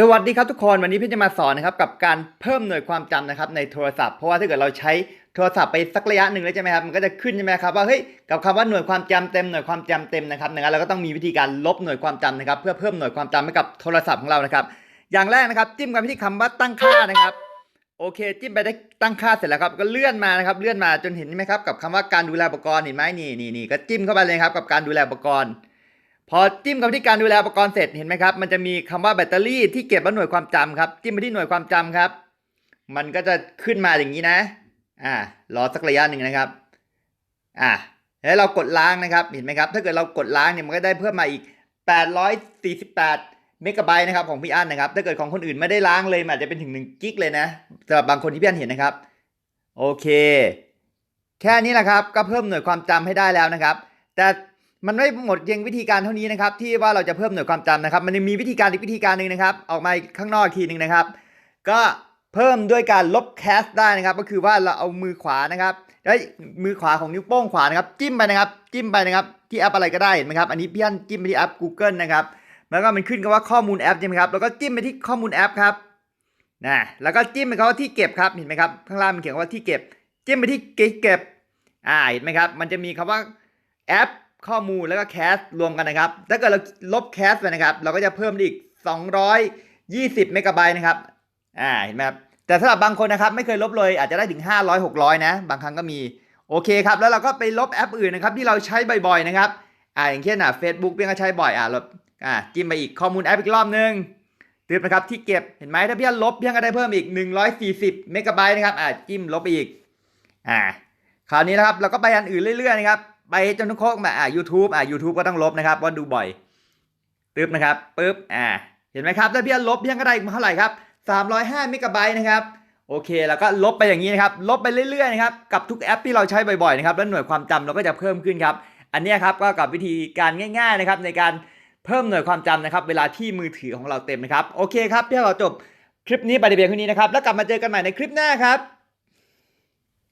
สวัสดีครับทุกคนวันนี้พี่จะมาสอนนะครับกับการเพิ่มหน่วยความจำนะครับในโทรศัพท์เพราะว่าถ้าเกิดเราใช้โทรศัพท์ไปสักระยะหนึ่งแล้วใช่ไหมครับมันก็จะขึ้นใช่ไหมครับว่าเฮ้ยกับคำว่าหน่วยความจำเต็มหน่วยความจำเต็มนะครับดังนั้นเราก็ต้องมีวิธีการลบหน่วยความจำนะครับเพื่อเพิ่มหน่วยความจำให้กับโทรศัพท์ของเรานะครับ อย่างแรกนะครับจิ้มกันที่คำว่าตั้งค่านะครับโอเค จิ้มไปได้ตั้งค่าเสร็จแล้วครับก็เลื่อนมานะครับเลื่อนมาจนเห็นไหมครับกับคำว่าการดูแลอุปกรณ์เห็นไหมนี่นี่นี่ก็จิ้มเข้าไปเลยครับกับการดูแลอุปกรณ์ พอจิ้มเข้าไปที่การดูแลอุปกรณ์เสร็จเห็นไหมครับ มันจะมีคำว่าแบตเตอรี่ที่เก็บไว้หน่วยความจำครับ จิ้มไปที่หน่วยความจำครับ มันก็จะขึ้นมาอย่างนี้นะ อ่ารอสักระยะหนึ่งนะครับ อ่าแล้วเรากดล้างนะครับ เห็นไหมครับ ถ้าเกิดเรากดล้างเนี่ยมันก็ได้เพิ่มมาอีก 848 เมกะไบต์นะครับของพี่อั้นนะครับ ถ้าเกิดของคนอื่นไม่ได้ล้างเลยมันอาจจะเป็นถึง1กิกเลยนะสำหรับบางคนที่พี่อั้นเห็นนะครับ โอเค แค่นี้แหละครับ ก็เพิ่มหน่วยความจำให้ได้แล้วนะครับ แต่ มันไม่หมดเพียงวิธีการเท่านี้นะครับ ที่ว่าเราจะเพิ่มหน่วยความจำนะครับ มันยังมีวิธีการอีกวิธีการหนึ่งนะครับ ออกมาข้างนอกอีกทีหนึ่งนะครับ ก็เพิ่มด้วยการลบแคสได้นะครับ ก็คือว่าเราเอามือขวานะครับเอ้ยมือขวาของนิ้วโป้งขวานะครับ จิ้มไปนะครับ จิ้มไปนะครับ ที่แอปอะไรก็ได้เห็นไหมครับ อันนี้พี่อันจิ้มไปที่แอป Google นะครับ แล้วก็มันขึ้นคำว่าข้อมูลแอปใช่ไหมครับ แล้วก็จิ้มไปที่ข้อมูลแอปครับนะแล้วก็จิ้มไปคำว่าที่เก็บครับ เห็นไหมครับ ข้างล่างมันเขียนว่าที่เก็บ จิ้มไปที่เก็บ อ่า เห็นไหมครับ มันจะมีคำว่าแอป ข้อมูลแล้วก็แคสรวมกันนะครับ ถ้าเกิดเราลบแคสไปนะครับ เราก็จะเพิ่มอีก 220 เมกะไบต์นะครับ อ่า เห็นไหมครับ แต่สำหรับบางคนนะครับ ไม่เคยลบเลย อาจจะได้ถึง 500 600 นะ บางครั้งก็มี โอเคครับ แล้วเราก็ไปลบแอปอื่นนะครับ ที่เราใช้บ่อยๆนะครับ อ่า อย่างเช่นอะ Facebook เพียงก็ใช้บ่อย อ่าลบอ่า จิ้มไปอีกข้อมูลแอปอีกรอบนึงตืมนะครับ ที่เก็บ เห็นไหมถ้าพี่ลบพี่ก็ได้เพิ่มอีก 140 เมกะไบต์นะครับ อ่า จิ้มลบไปอีก อ่า คราวนี้นะครับ เราก็ไปอันอื่นเรื่อยๆนะครับ ไปจนทุกโคกมาอ่า YouTube อ่า YouTube ก็ต้องลบนะครับว่าดูบ่อยปึ๊บนะครับปึ๊บอ่าเห็นไหมครับถ้าพี่ลบเพี่ก็ได้อีกเท่าไหร่ครับ305เมกะไบต์นะครับโอเค แล้วก็ลบไปอย่างนี้นะครับ ลบไปเรื่อยๆนะครับกับทุกแอปที่เราใช้บ่อยๆนะครับแล้วหน่วยความจำเราก็จะเพิ่มขึ้นครับ อันนี้ครับก็กับวิธีการง่าย ๆนะครับ ในการเพิ่มหน่วยความจำนะครับ เวลาที่มือถือของเราเต็มนะครับโอเคครับพี่เราจบคลิปนี้ไปเพียงเท่านี้นะครับแล้วกลับมาเจอกันใหม่ในคลิปหน้าครับ